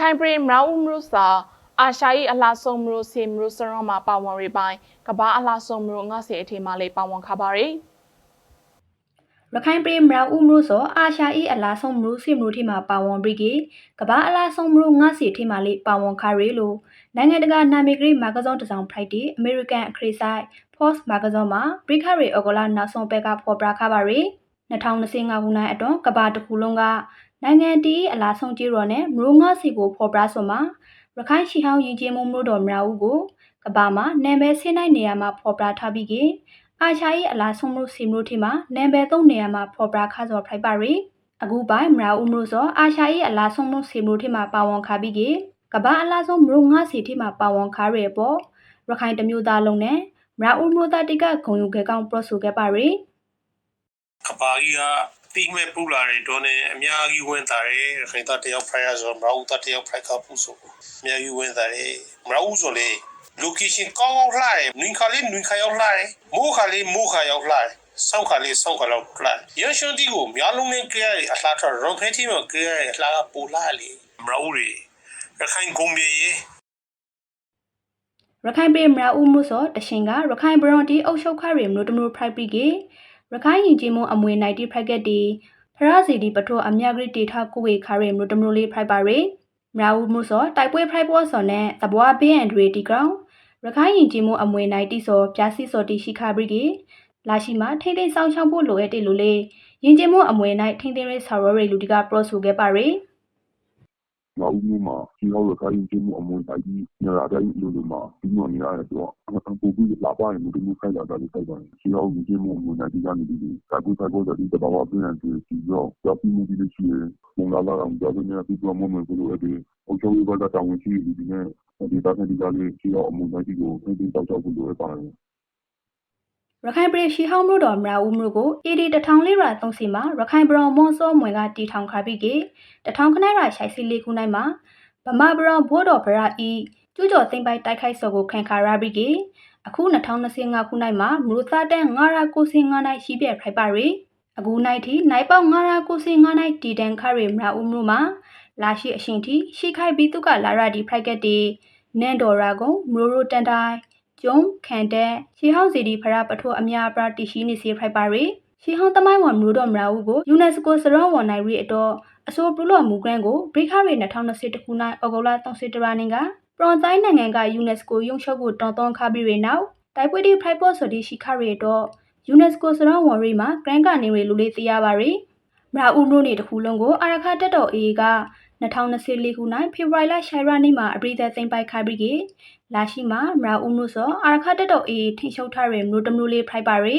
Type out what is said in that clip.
ခိုင်ပြည်မြောက်ဦးမြို့စာအာရှယီအလားဆုံးမြို့စီမြို့စရောမှာပါဝင်ရပိုင်းကဘာအလားဆုံးမြို့ငါစီအထီမှာလေးပါဝင်ခပါရီရခိုင်ပြည်မြောက်ဦးမြို့ဆိုအာရှအီအလားဆုံးမြို့စီမြို့ထိမှာပါဝင်ပြီးကကဘာအလားဆုံးမြို့ငါစီထိမှာလေးပါဝင်ခါရီလို့နိုင်ငံတကာနာမည်ကလေးမာဂဇွန်တစ်စောင်ဖိုက်တီအမေရိကန်အခရီးဆိုင် Post မာဂဇွန်မှာဘရိခရီအော်ဂလာနောက်ဆုံးဘက်ကဖော်ပြခပါရီ2025ခုနှစ်အတွင်းကဘာတစ်ခုလုံးက နိုင်ငံတီးအလားဆုံးကြီးရော်နဲ့မြို့ငါစီကိုဖော်ပြဆိုမှာရခိုင်ရှိဟောင်းရင်ကျေးမှုမြို့တော်မြောက်ဦးကိုကဘာမှာနာမည်ဆင်းနိုင်နေရာမှာဖော်ပြထားပြီးကအာချာ၏အလားဆုံးမှုစီမျိုးထီမှာနံပါတ်3နေရာမှာဖော်ပြခါစော်ဖိုက်ပါရီအခုပိုင်းမရာဦးမျိုးစောအာချာ၏အလားဆုံးမှုစီမျိုးထီမှာပါဝန်ခါပြီးကကဘာအလားဆုံးမျိုးငါစီထီမှာပါဝန်ခါရဲပေါ်ရခိုင်တမျိုးသားလုံးနဲ့မရာဦးမျိုးသားတိကဂုံယူခဲကောင်းပရော့ဆိုခဲ့ပါရီကဘာကြီးက တိမဲ့ပူလာတဲ့ဒေါ်နဲ့အများကြီးဝင်တာတယ်ခိုင်တာတယောက်ဖိုင်ရဆိုမရာဦးတတယောက်ဖိုင်ကပူဆိုအများကြီးဝင်တာတယ်မရာဦးဆိုလေ location ကောင်းကောင်းလှတယ်နင်ခါလေးနင်ခါရောက်လှတယ်မိုးခါလေးမိုးခါရောက်လှတယ်ဆောင်းခါလေးဆောင်းခါလောက်လှတယ်ရန်ရှန်တီကိုများလုံးနဲ့ကြရအလှထရွန်ဖဲတီမှာကြရအလှကပူလာလေမရာဦးရေရခိုင်ဂုံမြေရေရခိုင်ပြည်မရာဦးမျိုးစောတရှင်ကရခိုင်ဘရွန်တီအုပ်ချုပ်ခရဲမျိုးတမျိုးဖိုက်ပြီးက ရခိုင်ရင်ကြီးမှုအမွေနိုင်တီဖိုက်ကက်တီဖရာစီဒီပထိုအမြဂရိတေထကိုဝေခရဲမျိုးတမျိုးလေးဖိုက်ပါရီမရာဦးမျိုးစောတိုက်ပွဲဖိုက်ပေါ်စောနဲ့သဘွားဘေးအန်ဒရီတီကောင်ရခိုင်ရင်ကြီးမှုအမွေနိုင်တိစောပြားစီစောတိရှိခဘရိကေလာရှိမှာထိမ့်သိမ်းဆောင်ချောင်းဖို့လိုအပ်တယ်လို့လေရင်ကျင်းမှုအမွေနိုင်ထိမ့်သိမ်းရဲဆော်ရရဲလူဒီကပရော့ဆိုခဲ့ပါရီ ငါဦးမျိုးမှာဒီဟောရခိုင်ကျင်းမှုအမွန်တိုင်းကြီးညရာတိုင်းလိုလိုမှာဒီလိုနေရတယ်ဆိုတော့အပူပြီးလာပါရင်ဒီလိုခိုင်းတာဒါလေးခိုင်းပါတယ်ဒီဟောကျင်းမှုအမွန်တိုင်းကြီးကနေပြီးကာကူကာကူတဲ့ဒီတဘာဝပြင်တဲ့ဒီရောကြောက်ပြီးမှုဒီရှိရမုံလာလာအောင်ကြောက်နေပြီးတော့မမဘူးလို့အဲ့ဒီအချို့ဘက်ကတောင်းဝင်ရှိဒီနဲ့ဒီတာတဲ့ဒီကလေးဒီရောအမွန်တိုင်းကြီးကိုအင်းတင်းတောက်ချောက်ဖို့လိုရပါတယ် ရခိုင်ပြည်ရှိဟောင်းမြို့တော်မရာဦးမြို့ကို AD တထောင်လေးရာသုံးစီမှာရခိုင်ဘရောင်မွန်စောမွေကတီထောင်ခါပြီးကေတထောင်ခနိုင်ရာရှိုက်စီလေးခုနိုင်မှာဗမာဘရောင်ဘိုးတော်ဗရာဤကျူးကျော်သိမ့်ပိုက်တိုက်ခိုက်စောကိုခံခါရပြီးကေအခု2025ခုနိုင်မှာမြို့သားတန်း9ရာကိုစင်9နိုင်ရှိပြဖိုက်ပါရီအခုနိုင်ထိနိုင်ပေါက်9ရာကိုစင်9နိုင်တီတန်ခရဲမရာဦးမြို့မှာလာရှိအရှင်တီရှိခိုက်ပြီးသူကလာရဒီဖိုက်ကက်တီနန်ဒေါ်ရာကုံမြို့ရိုတန်တိုင်း ကျုံခန်တက်ရှီဟောင်းစီဒီဖရာပထိုအများပရာတီရှိနေစီဖိုက်ပါရီရှီဟောင်းတမိုင်းဝန်မျိုးတော်မရာဦးကိုယူနက်စကိုစရောဝန်နိုင်ရီအတော့အဆိုပလူလော်မူဂရန်ကိုဘရိခရီ2020ခုနှစ်ဩဂုတ်လ31ရက်နေ့ကပရွန်တိုင်းနိုင်ငံကယူနက်စကိုရုံချုပ်ကိုတော်သွန်ခါပြီးရနောက်တိုက်ပွဲဒီဖိုက်ပေါ်ဆိုဒီရှိခရီတော့ယူနက်စကိုစရောဝန်ရီမှာဂရန်ကနေရီလူလေးသိရပါရီမရာဦးမျိုးနေတခုလုံးကိုအာရခတက်တော်အေးက 2024ခုနှစ်ဖေဖော်ဝါရီလရှိုင်ရနေ့မှာအပရိသတ်သိမ်းပိုက်ခါပြီးကလာရှိမှာမရာဦးမှုစောအာရခတက်တော်အေးထိရှုပ်ထားရမျိုးတမျိုးလေးဖိုက်ပါရီ